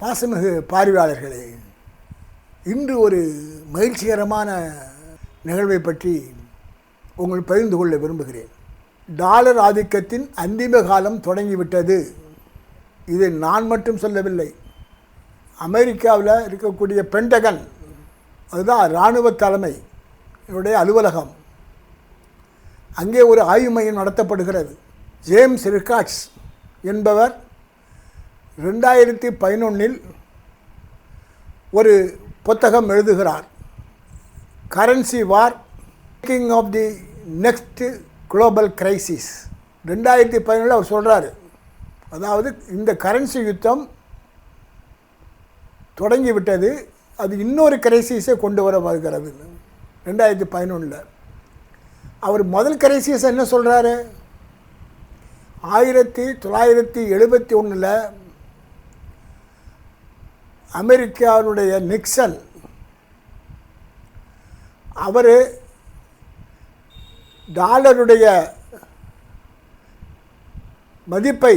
பாசமிகு பார்வையாளர்களே இன்று ஒரு மகிழ்ச்சிகரமான நிகழ்வை பற்றி உங்கள் பகிர்ந்து கொள்ள விரும்புகிறேன். டாலர் ஆதிக்கத்தின் அந்திம காலம் தொடங்கிவிட்டது. இதை நான் மட்டும் சொல்லவில்லை. அமெரிக்காவில் இருக்கக்கூடிய பென்டகன் அதுதான் இராணுவ தலைமை என்னுடைய அலுவலகம். அங்கே ஒரு ஆய்வு மையம் நடத்தப்படுகிறது. ஜேம்ஸ் ரிகார்ட்ஸ் என்பவர் ரெண்டாயிரத்தி பதினொன்றில் ஒரு புத்தகம் எழுதுகிறார். Currency war making of the next global crisis ரெண்டாயிரத்தி பதினேழு அவர் சொல்கிறாரு அதாவது இந்த கரன்சி யுத்தம் தொடங்கிவிட்டது அது இன்னொரு கிரைசிஸை கொண்டு வர வருகிறது. ரெண்டாயிரத்தி பதினொன்றில் அவர் முதல் கிரைசிஸை என்ன சொல்கிறாரு ஆயிரத்தி தொள்ளாயிரத்தி எழுபத்தி ஒன்றில் அமெரிக்காவினுடைய நிக்சன் அவர் டாலருடைய மதிப்பை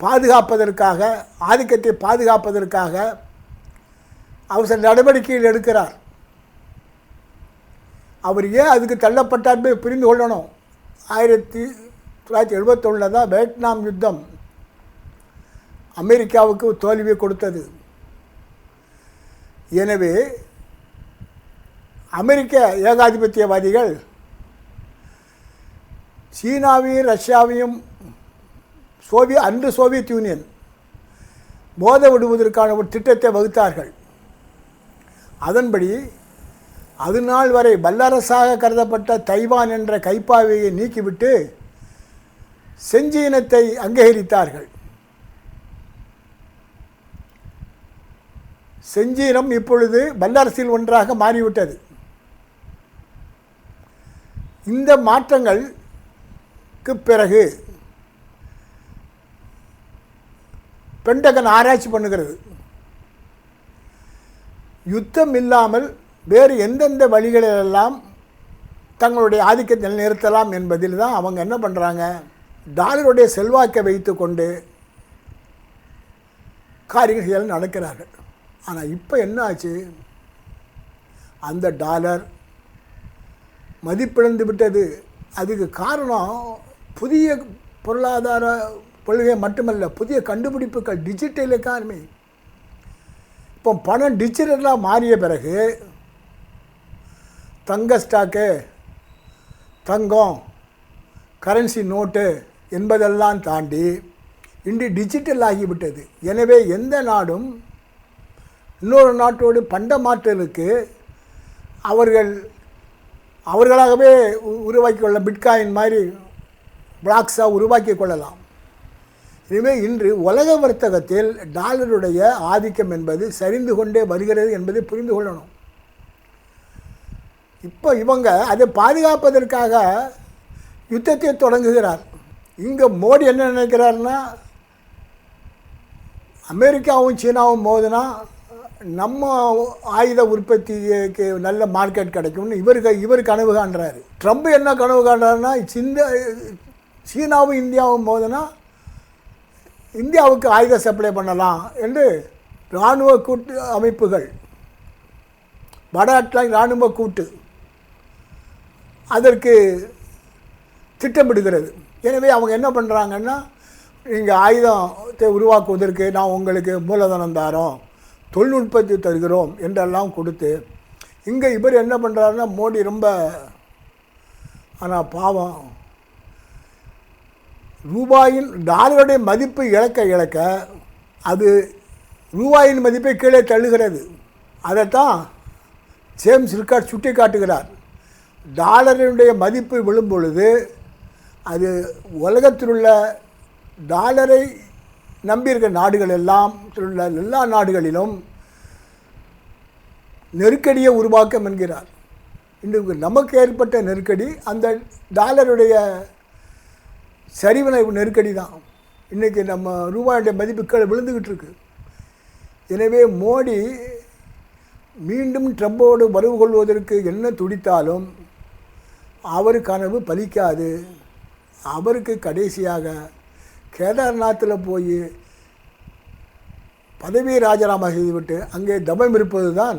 பாதுகாப்பதற்காக ஆதிக்கத்தை பாதுகாப்பதற்காக அவர் சில நடவடிக்கைகள் எடுக்கிறார். அவர் ஏன் அதுக்கு தள்ளப்பட்டார் புரிந்து கொள்ளணும். ஆயிரத்தி தொள்ளாயிரத்தி எழுபத்தொன்னில் தான் வியட்நாம் யுத்தம் அமெரிக்காவுக்கு தோல்வியை கொடுத்தது. எனவே அமெரிக்க ஏகாதிபத்தியவாதிகள் சீனாவையும் ரஷ்யாவையும் சோவிய அன்று சோவியத் யூனியன் மோத விடுவதற்கான ஒரு திட்டத்தை வகுத்தார்கள். அதன்படி அது நாள் வரை வல்லரசாக கருதப்பட்ட தைவான் என்ற கைப்பாவையை நீக்கிவிட்டு செஞ்சீனத்தை அங்கீகரித்தார்கள். செஞ்சீனம் இப்பொழுது வல்லரசில் ஒன்றாக மாறிவிட்டது. இந்த மாற்றங்களுக்கு பிறகு பெண்டகன் ஆராய்ச்சி பண்ணுகிறது. யுத்தம் இல்லாமல் வேறு எந்தெந்த வழிகளிலெல்லாம் தங்களுடைய ஆதிக்கத்தை நிலைநிறுத்தலாம் என்பதில் தான் அவங்க என்ன பண்ணுறாங்க டாலருடைய செல்வாக்கை வைத்து கொண்டு காரியங்கள் நடக்கிறார்கள். ஆனால் இப்போ என்ன ஆச்சு அந்த டாலர் மதிப்பிழந்து விட்டது. அதுக்கு காரணம் புதிய பொருளாதார கொள்கை மட்டுமல்ல புதிய கண்டுபிடிப்புகள் டிஜிட்டல் எக்கானமி இப்போ பணம் டிஜிட்டலாக மாறிய பிறகு தங்க ஸ்டாக்கு தங்கம் கரன்சி நோட்டு என்பதெல்லாம் தாண்டி இன்று டிஜிட்டல் ஆகிவிட்டது எனவே எந்த நாடும் இன்னொரு நாட்டோடு பண்ட மாற்றலுக்கு அவர்கள் அவர்களாகவே உ- உருவாக்கி கொள்ள பிட்காயின் மாதிரி பிளாக்ஸாக உருவாக்கி கொள்ளலாம். எனவே இன்று உலக வர்த்தகத்தில் டாலருடைய ஆதிக்கம் என்பது சரிந்து கொண்டே வருகிறது என்பதை புரிந்து கொள்ளணும். இப்போ இவங்க அதை பாதுகாப்பதற்காக யுத்தத்தை தொடங்குகிறார். இங்கே மோடி என்ன நினைக்கிறாருன்னா அமெரிக்காவும் சீனாவும் மோதினா நம்ம ஆயுத உற்பத்திக்கு நல்ல மார்க்கெட் கிடைக்கும்னு இவருக்கு இவர் கனவு காண்றாரு. ட்ரம்ப் என்ன கனவு காண்றாருன்னா சிந்த சீனாவும் இந்தியாவும் போதுன்னா இந்தியாவுக்கு ஆயுத சப்ளை பண்ணலாம் என்று இராணுவ கூட்டு அமைப்புகள் வட அட்லாண்ட் இராணுவ கூட்டு அதற்கு திட்டமிடுகிறது. எனவே அவங்க என்ன பண்ணுறாங்கன்னா நீங்கள் ஆயுதத்தை உருவாக்குவதற்கு நான் உங்களுக்கு மூலதனம் தாரோம். தொழில்நுட்பத்தை தருகிறோம் என்றெல்லாம் கொடுத்து இங்கே இவர் என்ன பண்ணுறாருன்னா மோடி ரொம்ப ஆனால் பாவம். ரூபாயின் டாலருடைய மதிப்பு இழக்க இழக்க அது ரூபாயின் மதிப்பை கீழே தள்ளுகிறது. அதைத்தான் ஜேம்ஸ் ரிக்கார்ட் சுட்டி காட்டுகிறார் டாலரினுடைய மதிப்பு விழும்பொழுது அது உலகத்தில் உள்ள டாலரை நம்பியிருக்க நாடுகள் எல்லாம் உள்ள எல்லா நாடுகளிலும் நெருக்கடியை உருவாக்கம் என்கிறார். இன்று நமக்கு ஏற்பட்ட நெருக்கடி அந்த டாலருடைய சரிவினை நெருக்கடி தான். இன்றைக்கி நம்ம ரூபாயுடைய மதிப்பு கீழே விழுந்துக்கிட்டு இருக்கு. எனவே மோடி மீண்டும் ட்ரம்போடு வரவு கொள்வதற்கு என்ன துடித்தாலும் அவர் கனவு பலிக்காது. அவருக்கு கடைசியாக கேதார்நாத்தில் போய் பதவியை ராஜினாமா செய்துவிட்டு அங்கே தபம் இருப்பது தான்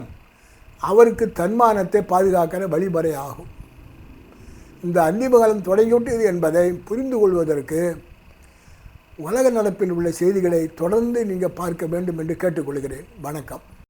அவருக்கு தன்மானத்தை பாதுகாக்கிற வழிமுறை ஆகும். இந்த அந்திமகாலம் தொடங்கிவிட்டது என்பதை புரிந்து கொள்வதற்கு உலக நடப்பில் உள்ள செய்திகளை தொடர்ந்து நீங்கள் பார்க்க வேண்டும் என்று கேட்டுக்கொள்கிறேன். வணக்கம்.